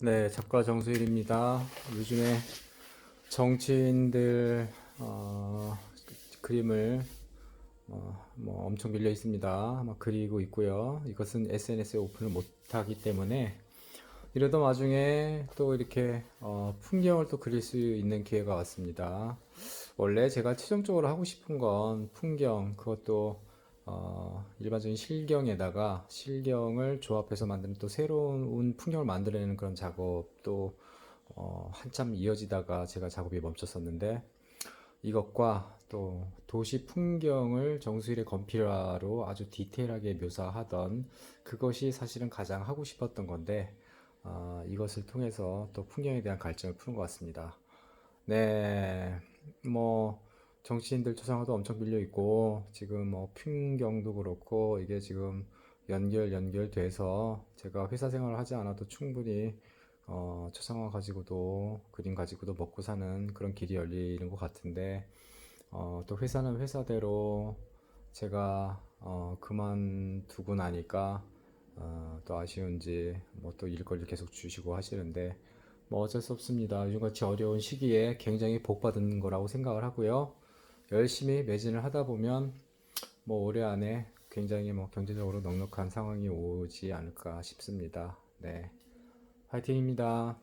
네, 작가 정수일입니다. 요즘에 정치인들 어, 그림을 어, 뭐 엄청 밀려 있습니다. 막 그리고 있고요. 이것은 SNS에 오픈을 못하기 때문에 이러던 와중에 또 이렇게 어, 풍경을 또 그릴 수 있는 기회가 왔습니다. 원래 제가 최종적으로 하고 싶은 건 풍경, 그것도 어, 일반적인 실경에다가 실경을 조합해서 만드는 또 새로운 풍경을 만들어내는 그런 작업도 어, 한참 이어지다가 제가 작업이 멈췄었는데 이것과 또 도시 풍경을 정수일의 건필화로 아주 디테일하게 묘사하던 그것이 사실은 가장 하고 싶었던 건데 아, 이것을 통해서 또 풍경에 대한 갈증을 푸는 것 같습니다. 네, 뭐 정치인들 초상화도 엄청 밀려 있고 지금 뭐 풍경도 그렇고 이게 지금 연결 연결돼서 제가 회사 생활을 하지 않아도 충분히 어, 초상화 가지고도 그림 가지고도 먹고 사는 그런 길이 열리는 것 같은데 어, 또 회사는 회사대로 제가 어, 그만두고 나니까 어, 또 아쉬운지 뭐 또 일거리를 계속 주시고 하시는데 뭐 어쩔 수 없습니다. 요즘같이 어려운 시기에 굉장히 복 받은 거라고 생각을 하고요. 열심히 매진을 하다 보면 뭐 올해 안에 굉장히 뭐 경제적으로 넉넉한 상황이 오지 않을까 싶습니다. 네. 화이팅입니다.